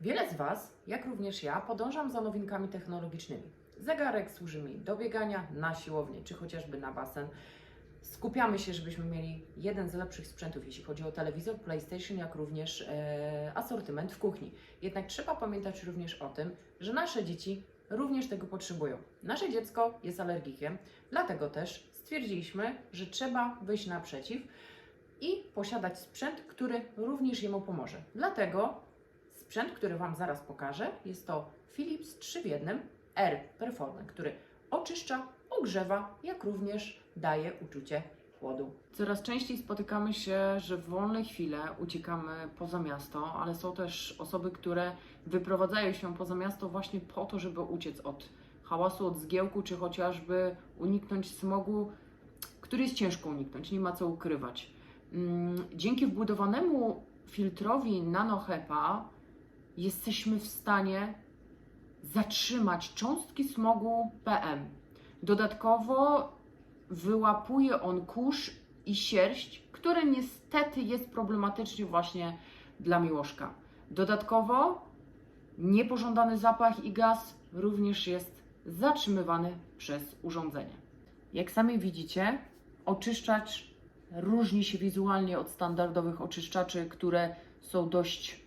Wiele z Was, jak również ja, podążam za nowinkami technologicznymi. Zegarek służy mi do biegania na siłownię, czy chociażby na basen. Skupiamy się, żebyśmy mieli jeden z lepszych sprzętów, jeśli chodzi o telewizor, PlayStation, jak również e, asortyment w kuchni. Jednak trzeba pamiętać również o tym, że nasze dzieci również tego potrzebują. Nasze dziecko jest alergikiem, dlatego też stwierdziliśmy, że trzeba wyjść naprzeciw i posiadać sprzęt, który również jemu pomoże. Dlatego sprzęt, który Wam zaraz pokażę, jest to Philips 3 w 1 R Performance, który oczyszcza, ogrzewa, jak również daje uczucie chłodu. Coraz częściej spotykamy się, że w wolne chwile uciekamy poza miasto, ale są też osoby, które wyprowadzają się poza miasto właśnie po to, żeby uciec od hałasu, od zgiełku, czy chociażby uniknąć smogu, który jest ciężko uniknąć, nie ma co ukrywać. Mm, Dzięki wbudowanemu filtrowi NanoHEPA jesteśmy w stanie zatrzymać cząstki smogu PM. Dodatkowo wyłapuje on kurz i sierść, które niestety jest problematyczny właśnie dla miłoszka. Dodatkowo niepożądany zapach i gaz również jest zatrzymywany przez urządzenie. Jak sami widzicie, oczyszczacz różni się wizualnie od standardowych oczyszczaczy, które są dość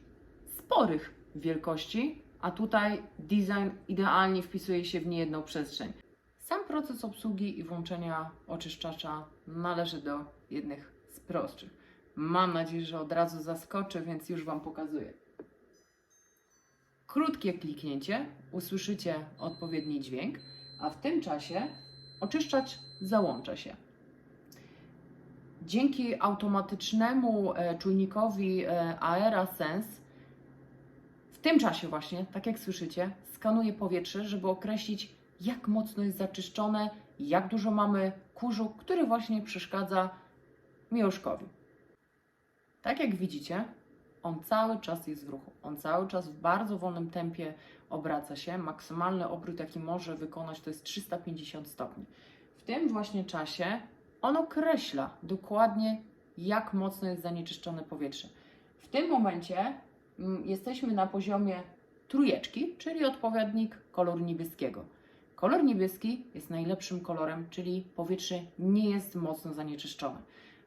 sporych wielkości, a tutaj design idealnie wpisuje się w niejedną przestrzeń. Sam proces obsługi i włączenia oczyszczacza należy do jednych z prostszych. Mam nadzieję, że od razu zaskoczę, więc już Wam pokazuję. Krótkie kliknięcie, usłyszycie odpowiedni dźwięk, a w tym czasie oczyszczacz załącza się. Dzięki automatycznemu e, czujnikowi e, Aera Sense w tym czasie właśnie, tak jak słyszycie, skanuje powietrze, żeby określić, jak mocno jest zaczyszczone, jak dużo mamy kurzu, który właśnie przeszkadza miłoszkowi. Tak jak widzicie, on cały czas jest w ruchu. On cały czas w bardzo wolnym tempie obraca się. Maksymalny obrót, jaki może wykonać, to jest 350 stopni. W tym właśnie czasie on określa dokładnie, jak mocno jest zanieczyszczone powietrze. W tym momencie jesteśmy na poziomie trójeczki, czyli odpowiednik koloru niebieskiego. Kolor niebieski jest najlepszym kolorem, czyli powietrze nie jest mocno zanieczyszczone.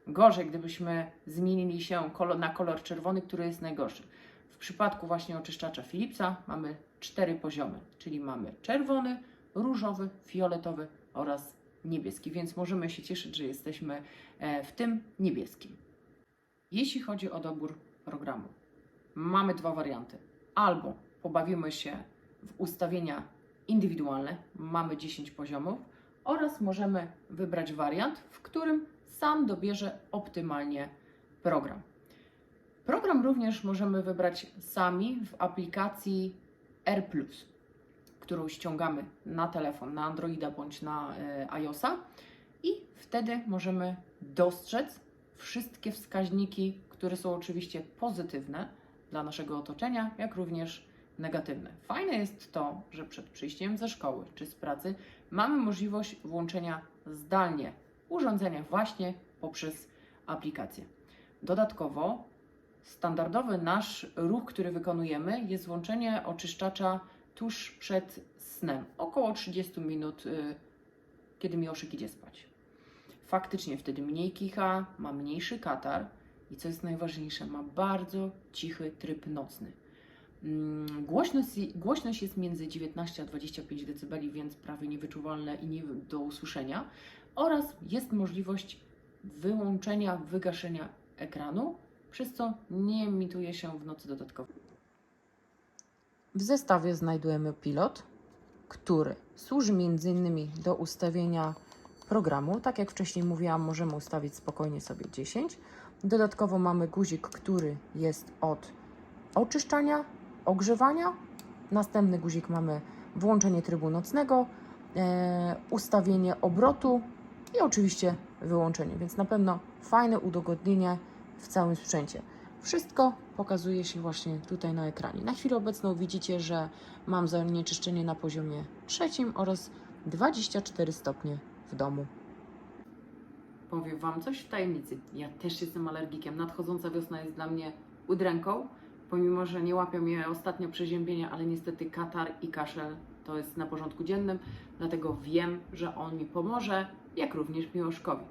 Gorzej, gdybyśmy zmienili się na kolor czerwony, który jest najgorszy. W przypadku właśnie oczyszczacza Philipsa mamy cztery poziomy, czyli mamy czerwony, różowy, fioletowy oraz niebieski, więc możemy się cieszyć, że jesteśmy e, w tym niebieskim. Jeśli chodzi o dobór programu, mamy dwa warianty. Albo pobawimy się w ustawienia indywidualne, mamy 10 poziomów, oraz możemy wybrać wariant, w którym sam dobierze optymalnie program. Program również możemy wybrać sami w aplikacji R, którą ściągamy na telefon, na Androida bądź na e, iOSa, i wtedy możemy dostrzec wszystkie wskaźniki, które są oczywiście pozytywne dla naszego otoczenia, jak również negatywne. Fajne jest to, że przed przyjściem ze szkoły czy z pracy mamy możliwość włączenia zdalnie urządzenia właśnie poprzez aplikację. Dodatkowo standardowy nasz ruch, który wykonujemy, jest włączenie oczyszczacza tuż przed snem, około 30 minut, y, kiedy miłoszyk idzie spać. Faktycznie wtedy mniej kicha, ma mniejszy katar i co jest najważniejsze, ma bardzo cichy tryb nocny. Mm, Głośność, głośność jest między 19 a 25 dB, więc prawie niewyczuwalne i nie do usłyszenia. Oraz jest możliwość wyłączenia, wygaszenia ekranu, przez co nie emituje się w nocy dodatkowo. W zestawie znajdujemy pilot, który służy m.in. do ustawienia programu. Tak jak wcześniej mówiłam, możemy ustawić spokojnie sobie 10. Dodatkowo mamy guzik, który jest od oczyszczania, ogrzewania. Następny guzik mamy włączenie trybu nocnego, e, ustawienie obrotu i oczywiście wyłączenie, więc na pewno fajne udogodnienie w całym sprzęcie. Wszystko pokazuje się właśnie tutaj na ekranie. Na chwilę obecną widzicie, że mam zanieczyszczenie na poziomie trzecim oraz 24 stopnie w domu. Powiem Wam coś w tajemnicy. Ja też jestem alergikiem. Nadchodząca wiosna jest dla mnie udręką, pomimo że nie łapią mnie ostatnio przeziębienia, ale niestety katar i kaszel to jest na porządku dziennym, dlatego wiem, że on mi pomoże, jak również Miłoszkowi.